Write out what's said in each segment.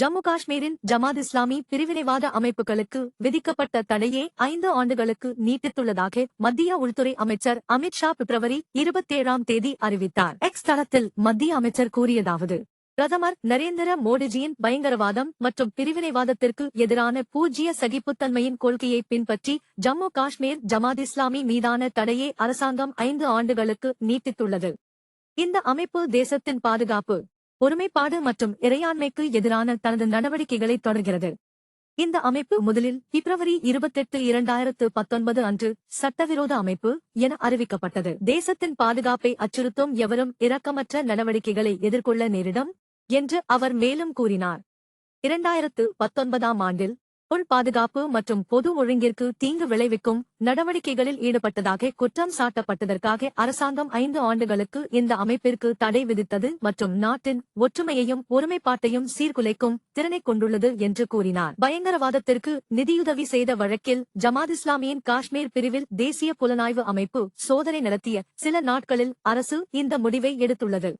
ஜம்மு காஷ்மீரின் ஜமாத் இஸ்லாமி பிரிவினைவாத அமைப்புகளுக்கு விதிக்கப்பட்ட தடையை ஐந்து ஆண்டுகளுக்கு நீட்டித்துள்ளதாக மத்திய உள்துறை அமைச்சர் அமித் ஷா பிப்ரவரி இருபத்தேழாம் தேதி அறிவித்தார். எக்ஸ் தளத்தில் மத்திய அமைச்சர் கூறியதாவது பிரதமர் நரேந்திர மோடிஜியின் பயங்கரவாதம் மற்றும் பிரிவினைவாதத்திற்கு எதிரான பூஜ்ய சகிப்புத்தன்மையின் கொள்கையை பின்பற்றி ஜம்மு காஷ்மீர் ஜமாத் இஸ்லாமி மீதான தடையை அரசாங்கம் ஐந்து ஆண்டுகளுக்கு நீட்டித்துள்ளது. இந்த அமைப்பு தேசத்தின் பாதுகாப்பு ஒருமைப்பாடு மற்றும் இறையாண்மைக்கு எதிரான தனது நடவடிக்கைகளை தொடர்கிறது. இந்த அமைப்பு முதலில் பிப்ரவரி இருபத்தெட்டு இரண்டாயிரத்து பத்தொன்பது அன்று சட்டவிரோத அமைப்பு என அறிவிக்கப்பட்டது. தேசத்தின் பாதுகாப்பை அச்சுறுத்தும் எவரும் இரக்கமற்ற நடவடிக்கைகளை எதிர்கொள்ள நேரிடும் என்று அவர் மேலும் கூறினார். இரண்டாயிரத்து பத்தொன்பதாம் ஆண்டில் உள் பாதுகாப்பு மற்றும் பொது ஒழுங்கிற்கு தீங்கு விளைவிக்கும் நடவடிக்கைகளில் ஈடுபட்டதாக குற்றம் சாட்டப்பட்டதற்காக அரசாங்கம் ஐந்து ஆண்டுகளுக்கு இந்த அமைப்பிற்கு தடை விதித்தது மற்றும் நாட்டின் ஒற்றுமையையும் ஒருமைப்பாட்டையும் சீர்குலைக்கும் திறனை கொண்டுள்ளது என்று கூறினார். பயங்கரவாதத்திற்கு நிதியுதவி செய்த வழக்கில் ஜமாத் இஸ்லாமியின் காஷ்மீர் பிரிவில் தேசிய புலனாய்வு அமைப்பு சோதனை நடத்திய சில நாட்களில் அரசு இந்த முடிவை எடுத்துள்ளது.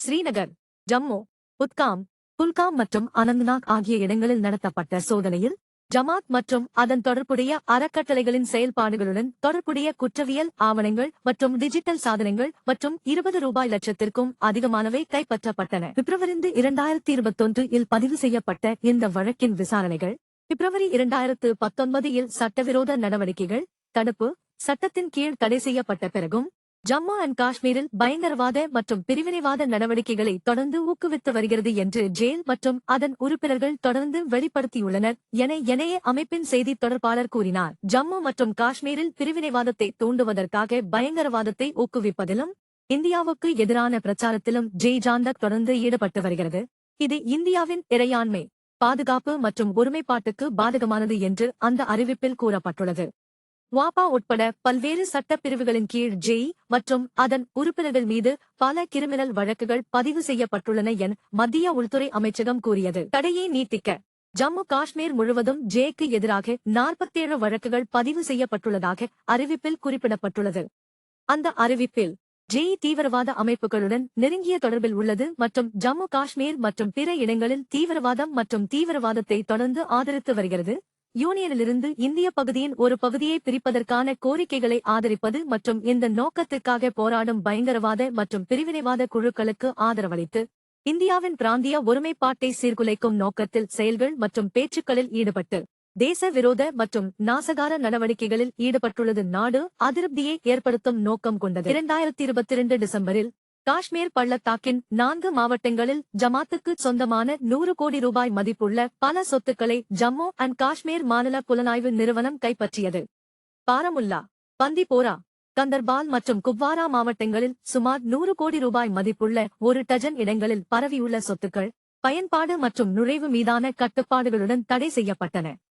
ஸ்ரீநகர் ஜம்மு புத்காம் குல்காம் மற்றும் அனந்த்நாக் ஆகிய இடங்களில் நடத்தப்பட்ட சோதனையில் ஜமாத் மற்றும் அதன் தொடர்புடைய அறக்கட்டளைகளின் செயல்பாடுகளுடன் தொடர்புடைய குற்றவியல் ஆவணங்கள் மற்றும் டிஜிட்டல் சாதனங்கள் மற்றும் இருபது ரூபாய் லட்சத்திற்கும் அதிகமானவை கைப்பற்றப்பட்டன. பிப்ரவரி இரண்டாயிரத்தி இருபத்தொன்று இல் பதிவு செய்யப்பட்ட இந்த வழக்கின் விசாரணைகள் பிப்ரவரி இரண்டாயிரத்து பத்தொன்பது இல் சட்டவிரோத நடவடிக்கைகள் தடுப்பு சட்டத்தின் கீழ் தடை செய்யப்பட்ட பிறகும் ஜம்மு அண்ட் காஷ்மீரில் பயங்கரவாத மற்றும் பிரிவினைவாத நடவடிக்கைகளை தொடர்ந்து ஊக்குவித்து வருகிறது என்று ஜெயில் மற்றும் அதன் உறுப்பினர்கள் தொடர்ந்து வெளிப்படுத்தியுள்ளனர் என எனைய அமைப்பின் செய்தித் தொடர்பாளர் கூறினார். ஜம்மு மற்றும் காஷ்மீரில் பிரிவினைவாதத்தை தூண்டுவதற்காக பயங்கரவாதத்தை ஊக்குவிப்பதிலும் இந்தியாவுக்கு எதிரான பிரச்சாரத்திலும் ஜெய் ஜாந்தக் தொடர்ந்து ஈடுபட்டு வருகிறது. இது இந்தியாவின் இறையாண்மை பாதுகாப்பு மற்றும் ஒருமைப்பாட்டுக்கு பாதகமானது என்று அந்த அறிவிப்பில் கூறப்பட்டுள்ளது. வாபா உட்பட பல்வேறு சட்டப்பிரிவுகளின் கீழ் ஜெய் மற்றும் அதன் உறுப்பினர்கள் மீது பல கிரிமினல் வழக்குகள் பதிவு செய்யப்பட்டுள்ளன என மத்திய உள்துறை அமைச்சகம் கூறியது. தடையை நீட்டிக்க ஜம்மு காஷ்மீர் முழுவதும் ஜேக்கு எதிராக நாற்பத்தேழு வழக்குகள் பதிவு செய்யப்பட்டுள்ளதாக அறிவிப்பில் குறிப்பிடப்பட்டுள்ளது. அந்த அறிவிப்பில் ஜெய் தீவிரவாத அமைப்புகளுடன் நெருங்கிய தொடர்பில் உள்ளது மற்றும் ஜம்மு காஷ்மீர் மற்றும் பிற இடங்களில் தீவிரவாதம் மற்றும் தீவிரவாதத்தை தொடர்ந்து ஆதரித்து வருகிறது. யூனியனிலிருந்து இந்திய பகுதியின் ஒரு பகுதியை பிரிப்பதற்கான கோரிக்கைகளை ஆதரிப்பது மற்றும் இந்த நோக்கத்திற்காக போராடும் பயங்கரவாத மற்றும் பிரிவினைவாத குழுக்களுக்கு ஆதரவளித்து இந்தியாவின் பிராந்திய ஒருமைப்பாட்டை சீர்குலைக்கும் நோக்கத்தில் செயல்கள் மற்றும் பேச்சுக்களில் ஈடுபட்டு தேச விரோத மற்றும் நாசகார நடவடிக்கைகளில் ஈடுபட்டுள்ளது. நாடு அதிருப்தியை ஏற்படுத்தும் நோக்கம் கொண்டது. இரண்டாயிரத்தி இருபத்தி இரண்டு டிசம்பரில் காஷ்மீர் பள்ளத்தாக்கின் நான்கு மாவட்டங்களில் ஜமாத்துக்கு சொந்தமான நூறு கோடி ரூபாய் மதிப்புள்ள பல சொத்துக்களை ஜம்மு அண்ட் காஷ்மீர் மாநில புலனாய்வு நிறுவனம் கைப்பற்றியது. பாரமுல்லா பந்திபோரா கந்தர்பால் மற்றும் குப்வாரா மாவட்டங்களில் சுமார் நூறு கோடி ரூபாய் மதிப்புள்ள ஒரு டஜன் இடங்களில் பரவியுள்ள சொத்துக்கள் பயன்பாடு மற்றும் நுழைவு மீதான கட்டுப்பாடுகளுடன் தடை செய்யப்பட்டன.